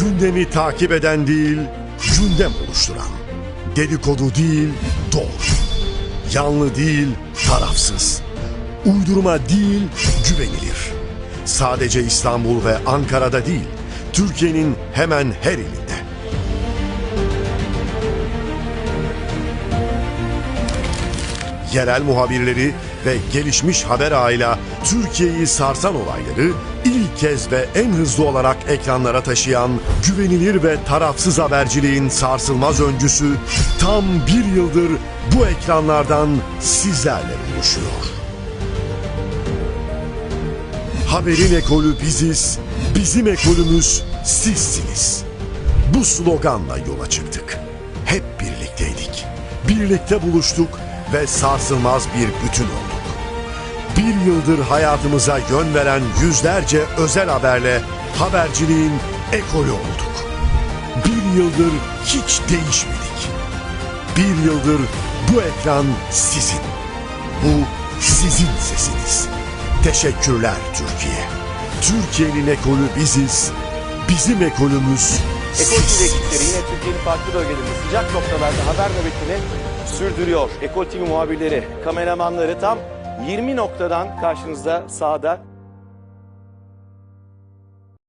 Gündemi takip eden değil, gündem oluşturan. Dedikodu değil, doğru. Yanlı değil, tarafsız. Uydurma değil, güvenilir. Sadece İstanbul ve Ankara'da değil, Türkiye'nin hemen her ilinde. Yerel muhabirleri ve gelişmiş haber ağıyla Türkiye'yi sarsan olayları ilk kez ve en hızlı olarak ekranlara taşıyan güvenilir ve tarafsız haberciliğin sarsılmaz öncüsü tam bir yıldır bu ekranlardan sizlerle buluşuyor. Haberin ekolü biziz, bizim ekolümüz sizsiniz. Bu sloganla yola çıktık. Hep birlikteydik. Birlikte buluştuk ve sarsılmaz bir bütün olduk. Bir yıldır hayatımıza yön veren yüzlerce özel haberle haberciliğin ekolü olduk. Bir yıldır hiç değişmedik. Bir yıldır bu ekran sizin. Bu sizin sesiniz. Teşekkürler Türkiye. Türkiye'nin ekolü biziz. Bizim ekolümüz Ekol TV ekipleri yine Türkiye'nin farklı bölgelerinde sıcak noktalarda haber nöbetini sürdürüyor. Ekol muhabirleri, kameramanları tam 20 noktadan karşınızda sahada